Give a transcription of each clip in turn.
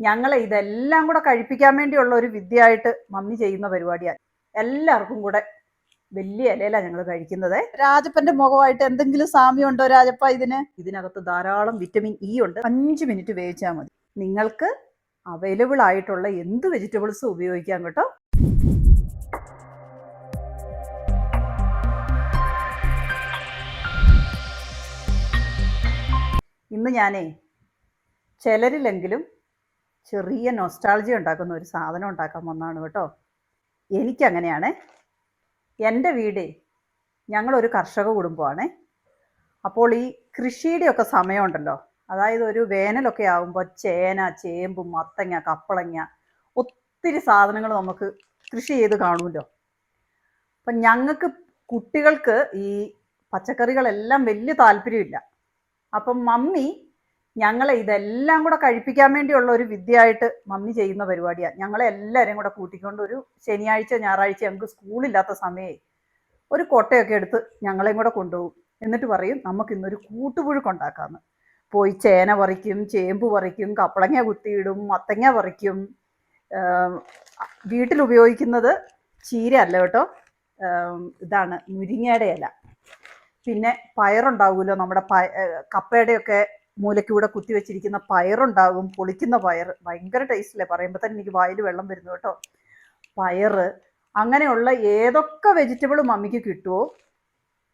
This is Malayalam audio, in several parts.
ഞങ്ങളെ ഇതെല്ലാം കൂടെ കഴിപ്പിക്കാൻ വേണ്ടിയുള്ള ഒരു വിദ്യയായിട്ട് മമ്മി ചെയ്യുന്ന പരിപാടിയാണ് എല്ലാവർക്കും കൂടെ വലിയ ഇലയിലാണ് ഞങ്ങൾ കഴിക്കുന്നത്. രാജപ്പന്റെ മുഖമായിട്ട് എന്തെങ്കിലും സാമ്യം ഉണ്ടോ രാജപ്പ ഇതിന്? ഇതിനകത്ത് ധാരാളം വിറ്റമിൻ ഇ ഉണ്ട്. അഞ്ച് മിനിറ്റ് വേവിച്ചാൽ മതി. നിങ്ങൾക്ക് അവൈലബിൾ ആയിട്ടുള്ള എന്ത് വെജിറ്റബിൾസും ഉപയോഗിക്കാം കേട്ടോ. ഇന്ന് ഞാനേ ചിലരിലെങ്കിലും ചെറിയ നോസ്റ്റാളജി ഉണ്ടാക്കുന്ന ഒരു സാധനം ഉണ്ടാക്കാൻ വന്നതാണ് കേട്ടോ. എനിക്കങ്ങനെയാണ്. എന്റെ വീടേ ഞങ്ങളൊരു കർഷക കുടുംബമാണ്. അപ്പോൾ ഈ കൃഷിയുടെ ഒക്കെ സമയമുണ്ടല്ലോ. അതായത് ഒരു വേനലൊക്കെ ആകുമ്പോൾ ചേന ചേമ്പ് മത്തങ്ങ കപ്പളങ്ങ ഒത്തിരി സാധനങ്ങൾ നമുക്ക് കൃഷി ചെയ്ത് കാണുമല്ലോ. അപ്പം ഞങ്ങൾക്ക് കുട്ടികൾക്ക് ഈ പച്ചക്കറികളെല്ലാം വലിയ താല്പര്യമില്ല. അപ്പം മമ്മി ഞങ്ങളെ ഇതെല്ലാം കൂടെ കഴിപ്പിക്കാൻ വേണ്ടിയുള്ള ഒരു വിദ്യയായിട്ട് മമ്മി ചെയ്യുന്ന പരിപാടിയാണ് ഞങ്ങളെ എല്ലാവരെയും കൂടെ കൂട്ടിക്കൊണ്ട് ഒരു ശനിയാഴ്ച ഞായറാഴ്ച ഞങ്ങൾക്ക് സ്കൂളില്ലാത്ത സമയേ ഒരു കൊട്ടയൊക്കെ എടുത്ത് ഞങ്ങളെയും കൂടെ കൊണ്ടുപോകും. എന്നിട്ട് പറയും നമുക്ക് ഇന്നൊരു കൂട്ടുപുഴുക്കുണ്ടാക്കാമെന്ന് പോയി ചേന പറിക്കും ചേമ്പ് പറിക്കും കപ്പളങ്ങ കുത്തിയിടും മത്തങ്ങ പറിക്കും. വീട്ടിൽ ഉപയോഗിക്കുന്നത് ചീര അല്ല കേട്ടോ. ഇതാണ് മുരിങ്ങയുടെ ഇല. പിന്നെ പയറുണ്ടാവുമല്ലോ നമ്മുടെ പയ കപ്പയുടെയൊക്കെ മൂലയ്ക്കൂടെ കുത്തി വെച്ചിരിക്കുന്ന പയറുണ്ടാകും പൊളിക്കുന്ന പയർ. ഭയങ്കര ടേസ്റ്റില്ലേ? പറയുമ്പോൾ തന്നെ എനിക്ക് വായിൽ വെള്ളം വരുന്നു കേട്ടോ. പയർ. അങ്ങനെയുള്ള ഏതൊക്കെ വെജിറ്റബിൾ മമ്മിക്ക് കിട്ടുമോ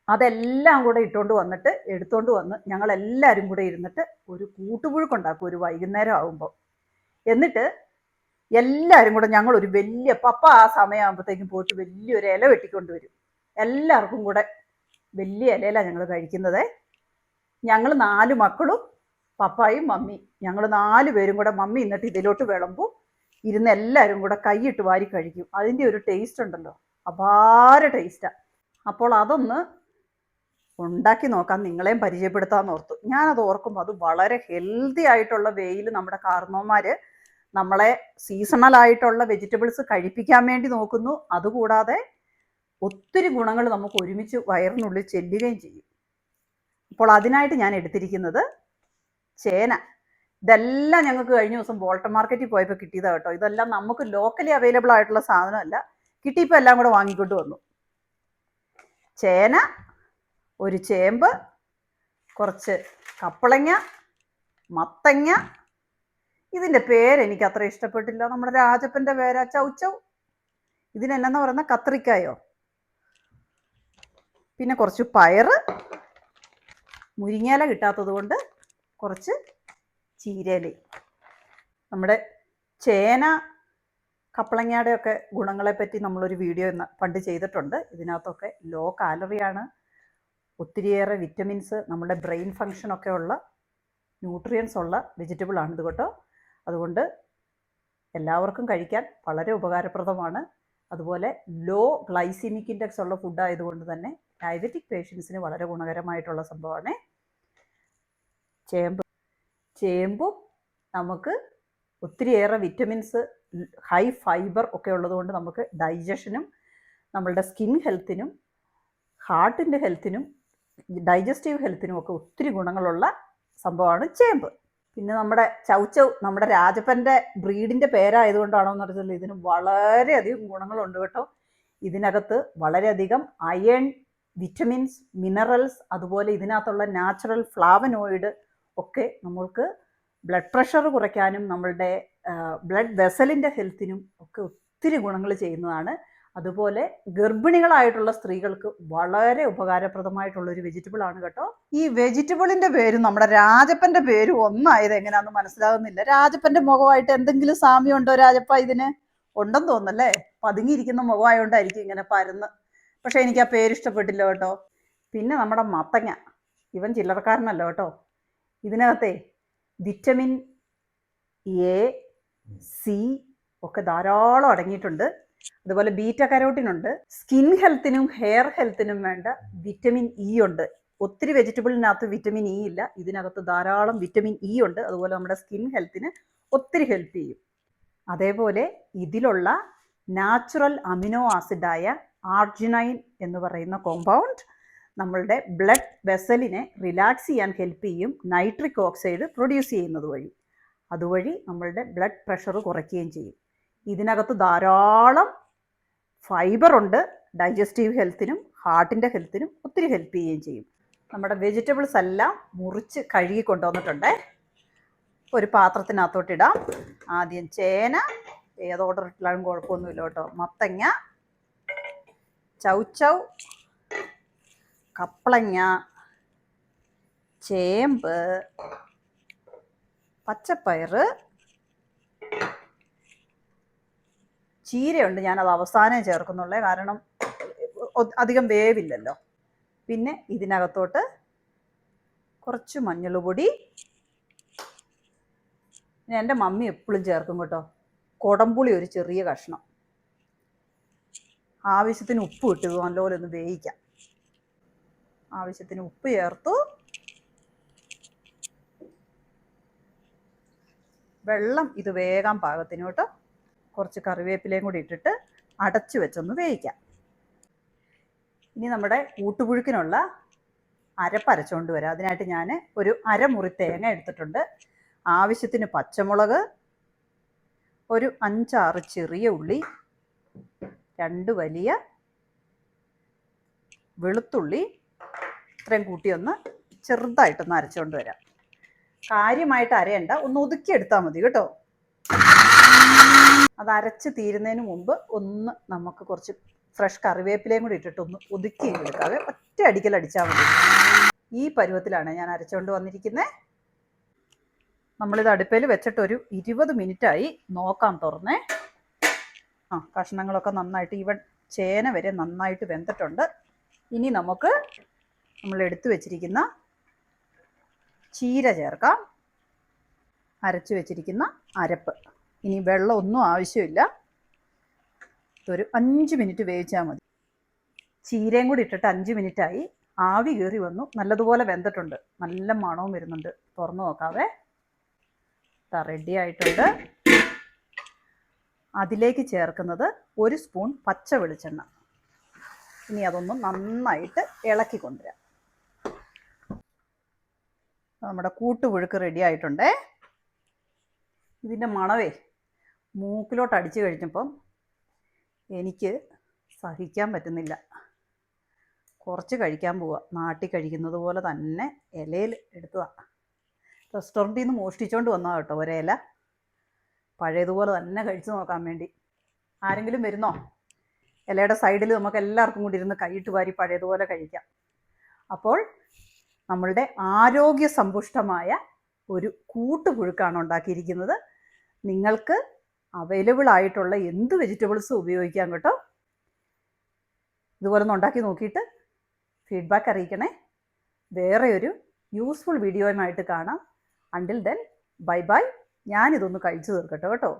അതെല്ലാം കൂടെ ഇട്ടുകൊണ്ട് വന്നിട്ട് എടുത്തുകൊണ്ട് വന്ന് ഞങ്ങളെല്ലാവരും കൂടെ ഇരുന്നിട്ട് ഒരു കൂട്ടുപുഴുക്കുണ്ടാക്കും ഒരു വൈകുന്നേരം ആകുമ്പോൾ എന്നിട്ട് എല്ലാവരും കൂടെ ഞങ്ങൾ ഒരു വലിയ പപ്പ ആ സമയമാകുമ്പോഴത്തേക്കും പോയിട്ട് വലിയൊരു ഇല വെട്ടിക്കൊണ്ട് വരും. എല്ലാവർക്കും കൂടെ വലിയ ഇലയിലാണ് ഞങ്ങൾ കഴിക്കുന്നത്. ഞങ്ങൾ നാല് മക്കളും പപ്പായും മമ്മി. ഞങ്ങൾ നാല് പേരും കൂടെ മമ്മി എന്നിട്ട് ഇതിലോട്ട് വിളമ്പും. ഇരുന്ന് എല്ലാവരും കൂടെ കൈയിട്ട് വാരി കഴിക്കും. അതിന്റെ ഒരു ടേസ്റ്റ് ഉണ്ടല്ലോ. അപാര ടേസ്റ്റാണ് അപ്പോൾ അതൊന്ന് ഉണ്ടാക്കി നോക്കാൻ നിങ്ങളെയും പരിചയപ്പെടുത്താമെന്ന് ഓർത്തു. ഞാനത് ഓർക്കുമ്പോൾ അത് വളരെ ഹെൽത്തി ആയിട്ടുള്ള വേയിൽ നമ്മുടെ കാർന്നോമാർ നമ്മളെ സീസണൽ ആയിട്ടുള്ള വെജിറ്റബിൾസ് കഴിപ്പിക്കാൻ വേണ്ടി നോക്കുന്നു. അതുകൂടാതെ ഒത്തിരി ഗുണങ്ങൾ നമുക്ക് ഒരുമിച്ച് വയറിനുള്ളിൽ ചെല്ലുകയും ചെയ്യും. അപ്പോൾ അതിനായിട്ട് ഞാൻ എടുത്തിരിക്കുന്നത് ചേന. ഇതെല്ലാം ഞങ്ങൾക്ക് കഴിഞ്ഞ ദിവസം ബോൾട്ടൺ മാർക്കറ്റിൽ പോയപ്പോൾ കിട്ടിയതാണ് കേട്ടോ. ഇതെല്ലാം നമുക്ക് ലോക്കലി അവൈലബിൾ ആയിട്ടുള്ള സാധനമല്ല. കിട്ടിയപ്പോൾ എല്ലാം കൂടെ വാങ്ങിക്കൊണ്ട് വന്നു. ചേന ഒരു ചേമ്പ് കുറച്ച് കപ്പളങ്ങ മത്തങ്ങ. ഇതിന്റെ പേര് എനിക്ക് അത്ര ഇഷ്ടപ്പെട്ടില്ല. നമ്മുടെ രാജപ്പന്റെ പേരാ ചൗച്ചൗ ഇതിനെന്നാന്ന് പറയുന്ന? കത്രിക്കായോ? പിന്നെ കുറച്ച് പയറ്. മുരിങ്ങയില കിട്ടാത്തത് കൊണ്ട് കുറച്ച് ചീരയിലയും. നമ്മുടെ ചേന കപ്പളങ്ങയുടെ ഒക്കെ ഗുണങ്ങളെപ്പറ്റി നമ്മളൊരു വീഡിയോ പണ്ട് ചെയ്തിട്ടുണ്ട്. ഇതിനകത്തൊക്കെ ലോ കാലറിയാണ് ഒത്തിരിയേറെ വിറ്റമിൻസ് നമ്മുടെ ബ്രെയിൻ ഫങ്ഷനൊക്കെ ഉള്ള ന്യൂട്രിയൻസ് ഉള്ള വെജിറ്റബിൾ ആണ് ഇത് കേട്ടോ. അതുകൊണ്ട് എല്ലാവർക്കും കഴിക്കാൻ വളരെ ഉപകാരപ്രദമാണ്. അതുപോലെ ലോ ഗ്ലൈസിമിക് ഇൻഡെക്സ് ഉള്ള ഫുഡ് ആയതുകൊണ്ട് തന്നെ ഡയബറ്റിക് പേഷ്യൻസിന് വളരെ ഗുണകരമായിട്ടുള്ള സംഭവമാണ്. ചേമ്പ് ചേമ്പും നമുക്ക് ഒത്തിരിയേറെ വിറ്റമിൻസ് ഹൈ ഫൈബർ ഒക്കെ ഉള്ളതുകൊണ്ട് നമുക്ക് ഡൈജഷനും നമ്മളുടെ സ്കിൻ ഹെൽത്തിനും ഹാർട്ടിന്റെ ഹെൽത്തിനും ഡൈജസ്റ്റീവ് ഹെൽത്തിനും ഒക്കെ ഒത്തിരി ഗുണങ്ങളുള്ള സംഭവമാണ് ചേമ്പ്. പിന്നെ നമ്മുടെ ചൗച്ചൗ നമ്മുടെ രാജപ്പന്റെ ബ്രീഡിന്റെ പേരായതുകൊണ്ടാണോ എന്ന് അറിയില്ല ഇതിന് വളരെയധികം ഗുണങ്ങളുണ്ട് കേട്ടോ. ഇതിനകത്ത് വളരെയധികം അയൺ വിറ്റമിൻസ് മിനറൽസ് അതുപോലെ ഇതിനകത്തുള്ള നാച്ചുറൽ ഫ്ലാവനോയിഡ് ഒക്കെ നമ്മൾക്ക് ബ്ലഡ് പ്രഷർ കുറയ്ക്കാനും നമ്മളുടെ ബ്ലഡ് വെസലിന്റെ ഹെൽത്തിനും ഒക്കെ ഒത്തിരി ഗുണങ്ങൾ ചെയ്യുന്നതാണ്. അതുപോലെ ഗർഭിണികളായിട്ടുള്ള സ്ത്രീകൾക്ക് വളരെ ഉപകാരപ്രദമായിട്ടുള്ളൊരു വെജിറ്റബിൾ ആണ് കേട്ടോ. ഈ വെജിറ്റബിളിന്റെ പേരും നമ്മുടെ രാജപ്പന്റെ പേരും ഒന്നായത് എങ്ങനെയാന്ന് മനസ്സിലാകുന്നില്ല രാജപ്പന്റെ മുഖമായിട്ട് എന്തെങ്കിലും സാമ്യം ഉണ്ടോ രാജപ്പ ഇതിന്? ഉണ്ടെന്ന് തോന്നല്ലേ പതുങ്ങിയിരിക്കുന്ന മുഖമായോണ്ടായിരിക്കും ഇങ്ങനെ പരന്ന് പക്ഷെ എനിക്ക് ആ പേര് ഇഷ്ടപ്പെട്ടില്ല കേട്ടോ. പിന്നെ നമ്മുടെ മത്തങ്ങ. ഇവൻ ചില്ലറക്കാരനല്ല കേട്ടോ. ഇതിനകത്തെ വിറ്റമിൻ എ സി ഒക്കെ ധാരാളം അടങ്ങിയിട്ടുണ്ട്. അതുപോലെ ബീറ്റ കരോട്ടിൻ ഉണ്ട് സ്കിൻ ഹെൽത്തിനും ഹെയർ ഹെൽത്തിനും വേണ്ട വിറ്റമിൻ ഇ ഉണ്ട്. ഒത്തിരി വെജിറ്റബിളിനകത്ത് വിറ്റമിൻ ഇ ഇല്ല. ഇതിനകത്ത് ധാരാളം വിറ്റമിൻ ഇ ഉണ്ട്. അതുപോലെ നമ്മുടെ സ്കിൻ ഹെൽത്തിന് ഒത്തിരി ഹെൽപ്പ് ചെയ്യും. അതേപോലെ ഇതിലുള്ള നാച്ചുറൽ അമിനോ ആസിഡായ ആർജിനൈൻ എന്ന് പറയുന്ന കോമ്പൗണ്ട് നമ്മളുടെ ബ്ലഡ് വെസലിനെ റിലാക്സ് ചെയ്യാൻ ഹെൽപ്പ് ചെയ്യും നൈട്രിക് ഓക്സൈഡ് പ്രൊഡ്യൂസ് ചെയ്യുന്നത് വഴി. അതുവഴി നമ്മളുടെ ബ്ലഡ് പ്രഷർ കുറയ്ക്കുകയും ചെയ്യും. ഇതിനകത്ത് ധാരാളം ഫൈബർ ഉണ്ട്. ഡൈജസ്റ്റീവ് ഹെൽത്തിനും ഹാർട്ടിന്റെ ഹെൽത്തിനും ഒത്തിരി ഹെൽപ്പ് ചെയ്യുകയും ചെയ്യും. നമ്മുടെ വെജിറ്റബിൾസ് എല്ലാം മുറിച്ച് കഴുകി കൊണ്ടുവന്നിട്ടുണ്ട്. ഒരു പാത്രത്തിനകത്തോട്ടിടാം ആദ്യം ചേന ഏത് ഓർഡർ ഇട്ടാലും കുഴപ്പമൊന്നുമില്ല കേട്ടോ. മത്തങ്ങ ചൗച്ചൗ കപ്പളങ്ങ ചേമ്പ് പച്ചപ്പയർ ചീരയുണ്ട്. ഞാനത് അവസാനം ചേർക്കുന്നുള്ളേ. കാരണം അധികം വേവില്ലല്ലോ. പിന്നെ ഇതിനകത്തോട്ട് കുറച്ച് മഞ്ഞൾപ്പൊടി. പിന്നെ എന്റെ മമ്മി എപ്പോഴും ചേർക്കും കേട്ടോ. കുടംപുളി ഒരു ചെറിയ കഷ്ണം. ആവശ്യത്തിന് ഉപ്പ് ഇട്ട് നല്ലപോലെ ഒന്ന് വേവിക്കാം. ആവശ്യത്തിന് ഉപ്പ് ചേർത്തു. വെള്ളം ഇത് വേഗാൻ പാകത്തിന് കേട്ടോ കുറച്ച് കറിവേപ്പിലയും കൂടി ഇട്ടിട്ട് അടച്ചു വെച്ചൊന്ന് വേവിക്കാം. ഇനി നമ്മുടെ കൂട്ടുപുഴുക്കിനുള്ള അരപ്പരച്ചുകൊണ്ട് വരാം. അതിനായിട്ട് ഞാൻ ഒരു അരമുറി തേങ്ങ എടുത്തിട്ടുണ്ട്. ആവശ്യത്തിന് പച്ചമുളക് ഒരു അഞ്ചാറ് ചെറിയ ഉള്ളി രണ്ട് വലിയ വെളുത്തുള്ളി ഇത്രയും കൂട്ടി ഒന്ന് ചെറുതായിട്ടൊന്ന് അരച്ചുകൊണ്ട് വരാം. കാര്യമായിട്ട് അരയണ്ട ഒന്ന് ഒതുക്കിയെടുത്താൽ മതി കേട്ടോ. അത് അരച്ച് തീരുന്നതിന് മുമ്പ് ഒന്ന് നമുക്ക് കുറച്ച് ഫ്രഷ് കറിവേപ്പിലയും കൂടി ഇട്ടിട്ട് ഒന്ന് ഒതുക്കി എടുക്കാതെ ഒറ്റ അടിക്കൽ അടിച്ചാൽ മതി. ഈ പരുവത്തിലാണ് ഞാൻ അരച്ചുകൊണ്ട് വന്നിരിക്കുന്നത് നമ്മളിത് അടുപ്പയിൽ വെച്ചിട്ട് ഒരു ഇരുപത് മിനിറ്റായി നോക്കാൻ തുറന്നേ. ആ കഷ്ണങ്ങളൊക്കെ നന്നായിട്ട് ഇവ ചേന വരെ നന്നായിട്ട് വെന്തിട്ടുണ്ട്. ഇനി നമുക്ക് നമ്മൾ എടുത്തു വെച്ചിരിക്കുന്ന ചീര ചേർക്കാം. അരച്ചു വെച്ചിരിക്കുന്ന അരപ്പ്. ഇനി വെള്ളം ഒന്നും ആവശ്യമില്ല. ഒരു അഞ്ച് മിനിറ്റ് വേവിച്ചാൽ മതി. ചീരയും കൂടി ഇട്ടിട്ട് അഞ്ച് മിനിറ്റായി. ആവി കയറി വന്നു. നല്ലതുപോലെ വെന്തിട്ടുണ്ട്. നല്ല മണവും വരുന്നുണ്ട്. തുറന്നു നോക്കാവേ. റെഡി ആയിട്ടുണ്ട്. അതിലേക്ക് ചേർക്കുന്നത് ഒരു സ്പൂൺ പച്ച വെളിച്ചെണ്ണ. ഇനി അതൊന്ന് നന്നായിട്ട് ഇളക്കി കൊണ്ടുവരാം. നമ്മുടെ കൂട്ടുപുഴുക്ക് റെഡി ആയിട്ടുണ്ടേ. ഇതിന്റെ മണവേ മൂക്കിലോട്ട് അടിച്ചു കഴിഞ്ഞപ്പം എനിക്ക് സഹിക്കാൻ പറ്റുന്നില്ല. കുറച്ച് കഴിക്കാൻ പോവുക നാട്ടി കഴിക്കുന്നത് പോലെ തന്നെ ഇലയിൽ എടുത്തതാണ് റെസ്റ്റോറന്റിൽ നിന്ന് മോഷ്ടിച്ചുകൊണ്ട് വന്നതാണ് കേട്ടോ ഒരേല. പഴയതുപോലെ തന്നെ കഴിച്ചു നോക്കാൻ വേണ്ടി. ആരെങ്കിലും വരുന്നോ? ഇലയുടെ സൈഡിൽ നമുക്ക് എല്ലാവർക്കും കൂടി ഇരുന്ന് കൈയിട്ട് വാരി പഴയതുപോലെ കഴിക്കാം. അപ്പോൾ നമ്മളുടെ ആരോഗ്യ സമ്പുഷ്ടമായ ഒരു കൂട്ടുപുഴുക്കാണ് ഉണ്ടാക്കിയിരിക്കുന്നത്. നിങ്ങൾക്ക് അവൈലബിൾ ആയിട്ടുള്ള എന്ത് വെജിറ്റബിൾസും ഉപയോഗിക്കാം കേട്ടോ? ഇതുപോലെ ഒന്ന് ഉണ്ടാക്കി നോക്കിയിട്ട് ഫീഡ്ബാക്ക് അറിയിക്കണേ. വേറെ ഒരു യൂസ്ഫുൾ വീഡിയോയുമായിട്ട് കാണാം. അണ്ടിൽ ദെൻ ബൈ ബൈ ഞാനിതൊന്ന് കഴിച്ചു തീർക്കട്ടെ കേട്ടോ.